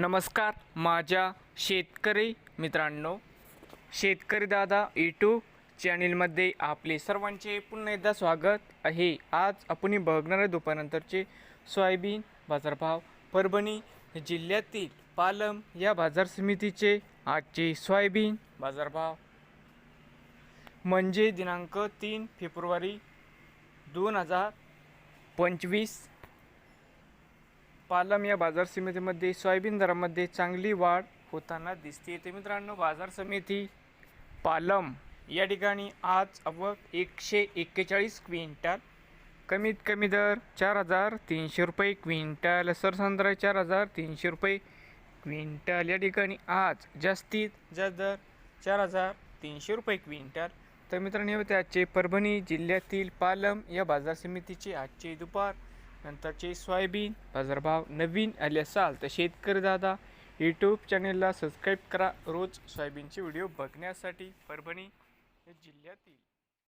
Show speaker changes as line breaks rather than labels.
नमस्कार माझ्या शेतकरी मित्रांनो शेतकरी दादा यूट्यूब चॅनेलमध्ये आपले सर्वांचे पुन्हा एकदा स्वागत आहे. आज आपण बघणार आहे दुपारनंतरचे सोयाबीन बाजारभाव परभणी जिल्ह्यातील पालम या बाजार समितीचे आजचे सोयाबीन बाजारभाव. म्हणजे दिनांक तीन फेब्रुवारी दोन हजार पंचवीस पालम या बाजार समितीमध्ये सोयाबीन दरामध्ये चांगली वाढ होताना दिसते ते मित्रांनो बाजार समिती पालम या ठिकाणी आज अवघ एकशे एक्केचाळीस क्विंटल कमीत कमी दर चार हजार तीनशे रुपये क्विंटल सरसंद्र चार हजार तीनशे रुपये क्विंटल. या ठिकाणी आज जास्तीत जास्त दर चार हजार तीनशे रुपये क्विंटल. तर मित्रांनो त्याचे आजचे परभणी जिल्ह्यातील पालम या बाजार समितीचे आजचे दुपार नंतरचे सोयाबीन बाजारभाव नवीन आले असाल तर शेतकरी दादा यूट्यूब चॅनेलला सबस्क्राईब करा. रोज सोयाबीनचे व्हिडिओ बघण्यासाठी परभणी जिल्ह्यातील